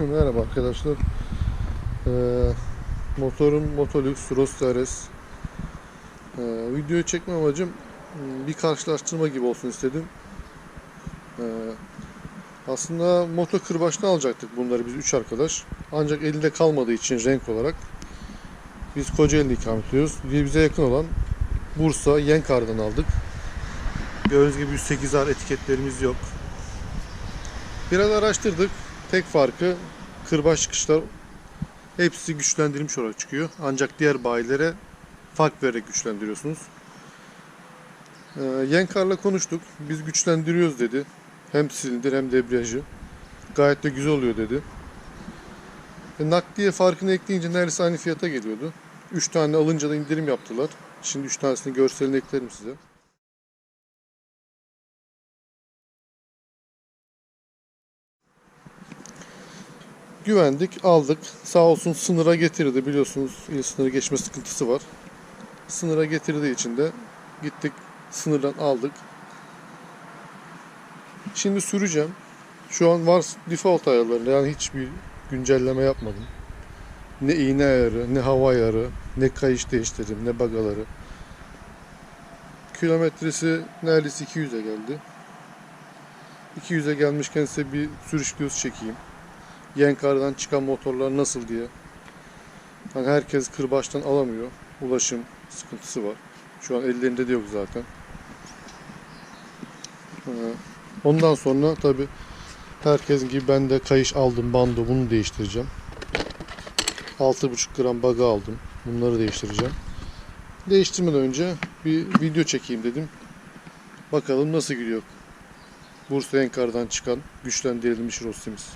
Merhaba arkadaşlar. Ee, motorum Motolux Rosta RS. Ee, videoyu çekme amacım m, bir karşılaştırma gibi olsun istedim. Ee, aslında moto kırbaçta alacaktık bunları biz üç arkadaş. Ancak elde kalmadığı için renk olarak biz Kocaeli'de ikamet ediyoruz. Bize yakın olan Bursa Yenkar'dan aldık. Gördüğünüz gibi 108R etiketlerimiz yok. Biraz araştırdık. Tek farkı kırbaç çıkışlar hepsi güçlendirilmiş olarak çıkıyor. Ancak diğer bayilere fark vererek güçlendiriyorsunuz. Ee, Yenkar'la konuştuk. Biz güçlendiriyoruz dedi. Hem silindir hem debriyajı. Gayet de güzel oluyor dedi. E, nakliye farkını ekleyince neredeyse aynı fiyata geliyordu. 3 tane alınca da indirim yaptılar. Şimdi 3 tanesini görselini eklerim size. Güvendik, aldık. Sağ olsun sınıra getirdi. Biliyorsunuz il sınırı geçme sıkıntısı var. Sınıra getirdiği için de gittik sınırdan aldık. Şimdi süreceğim. Şu an var default ayarlarında yani hiçbir güncelleme yapmadım. Ne iğne ayarı, ne hava ayarı, ne kayış değiştirdim, ne bagaları. Kilometresi neredeyse 200'e geldi. 200'e gelmişken size bir sürüş videosu çekeyim. Yenkar'dan çıkan motorlar nasıl diye. Hani herkes kırbaçtan alamıyor. Ulaşım sıkıntısı var. Şu an ellerinde de yok zaten. Ee, Ondan sonra tabi herkes gibi ben de kayış aldım bando bunu değiştireceğim. 6,5 gram baga aldım. Bunları değiştireceğim. Değiştirmeden önce bir video çekeyim dedim. Bakalım nasıl gidiyor. Bursa Enkar'dan çıkan güçlendirilmiş Rossi'miz.